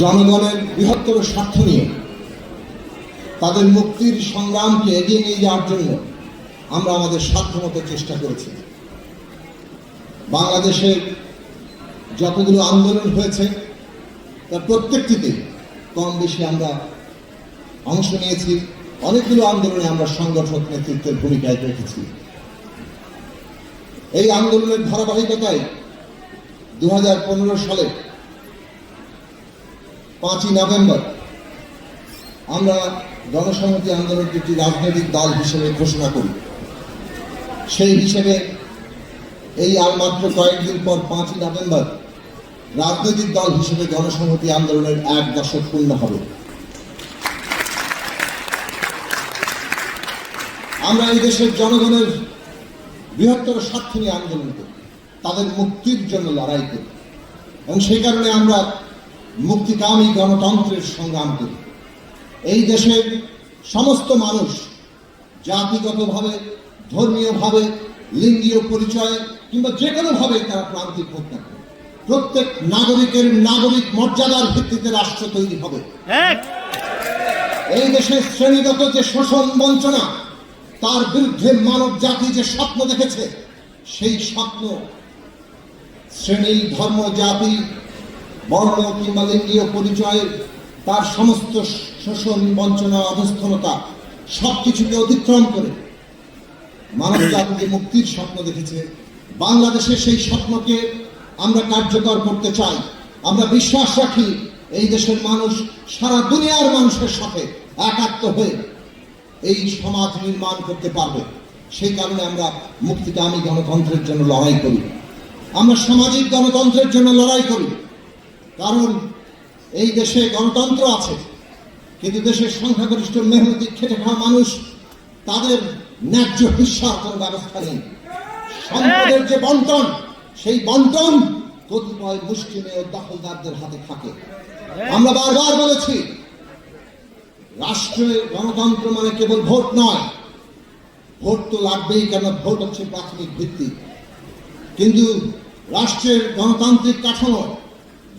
জনগণের বৃহত্তর স্বার্থ নিয়ে তাদের মুক্তির সংগ্রামকে এগিয়ে নিয়ে যাওয়ার জন্য আমরা আমাদের সাধ্যমতো চেষ্টা করেছি। বাংলাদেশের যতগুলো আন্দোলন হয়েছে, তার প্রত্যেকটিতে কম বেশি আমরা অংশ নিয়েছি। অনেকগুলো আন্দোলনে আমরা সংগঠক নেতৃত্বের ভূমিকায় রেখেছি এই আন্দোলনের ধারাবাহিকতায় দু হাজার পনেরো সালে পাঁচই নভেম্বর আমরা গণসংহতি আন্দোলনকে একটি রাজনৈতিক দল হিসেবে ঘোষণা করি। সেই হিসেবে এই আর মাত্র কয়েকদিন পর পাঁচই নভেম্বর রাজনৈতিক দল হিসেবে গণসংহতি আন্দোলনের এক দশক পূর্ণ হবে। আমরা এই দেশের জনগণের বৃহত্তর স্বার্থ নিয়ে আন্দোলন করি, তাদের মুক্তির জন্য লড়াই করি। এবং সেই কারণে আমরা মুক্তিকামী গণতন্ত্রের সংগ্রাম করি। এই দেশের সমস্ত মানুষ জাতিগতভাবে ধর্মীয়ভাবে লিঙ্গীয় পরিচয় কিংবা যে কোনোভাবে তারা প্রান্তিক হোক না প্রত্যেক নাগরিকের নাগরিক মর্যাদার ভিত্তিতে রাষ্ট্র তৈরি হবে। এই দেশের শ্রেণীগত যে শোষণ বঞ্চনা তার বিরুদ্ধে মানব জাতি যে স্বপ্ন দেখেছে সেই স্বপ্ন শ্রেণি ধর্ম জাতি বর্ণ কিংবা লিঙ্গীয় পরিচয়, তার সমস্ত শোষণ, বঞ্চনা অধস্থনতা সব কিছুকে অতিক্রম করে মানব জাতি যে মুক্তির স্বপ্ন দেখেছে। বাংলাদেশে সেই স্বপ্নকে আমরা কার্যকর করতে চাই। আমরা বিশ্বাস রাখি এই দেশের মানুষ সারা দুনিয়ার মানুষের সাথে একাত্ম হয়ে এই সমাজ নির্মাণ করতে পারবে। সেই কারণে আমরা মুক্তিকামী গণতন্ত্রের জন্য লড়াই করি। আমরা সামাজিক গণতন্ত্রের জন্য লড়াই করি। কারণ এই দেশে গণতন্ত্র আছে, কিন্তু দেশের সংখ্যাগরিষ্ঠ মেহনতি, খেটে খাওয়া মানুষ তাদের ন্যায্য হিস্সার কোনো ব্যবস্থা নেই। সম্পদের যে বন্টন, সেই বন্টন কতিপয় মুষ্টিমেয় দখলদারদের হাতে থাকে। আমরা বারবার বলেছি, রাষ্ট্রের গণতন্ত্র মানে কেবল ভোট নয়। ভোট তো লাগবেই কেন ভোট হচ্ছে প্রাথমিক ভিত্তি। কিন্তু রাষ্ট্রের গণতান্ত্রিক কাঠামো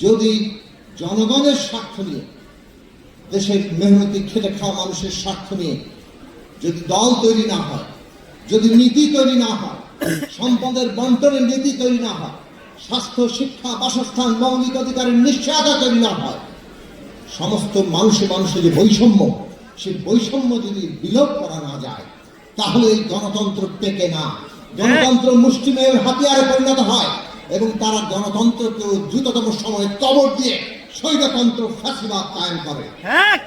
যদি জনগণের স্বার্থ নিয়ে, দেশের মেহনতি, খেটে খাওয়া মানুষের স্বার্থ নিয়ে যদি দল তৈরি না হয়, যদি নীতি তৈরি না হয়, সম্পদের বন্টনের নীতি তৈরি না হয়, স্বাস্থ্য, শিক্ষা, বাসস্থান, মৌলিক অধিকারের নিশ্চয়তা তৈরি না হয়, সমস্ত মানুষে মানুষের যে বৈষম্য সেই বৈষম্য যদি বিলোপ করা না যায়, তাহলে এই গণতন্ত্র টেকে না। গণতন্ত্র মুষ্টিমেয়ের হাতিয়ারে পরিণত হয়। এবং তারা গণতন্ত্রকে দ্রুততম সময়ে কবর দিয়ে স্বৈরতন্ত্র ফাঁসিবাদ কায়েম করে। এক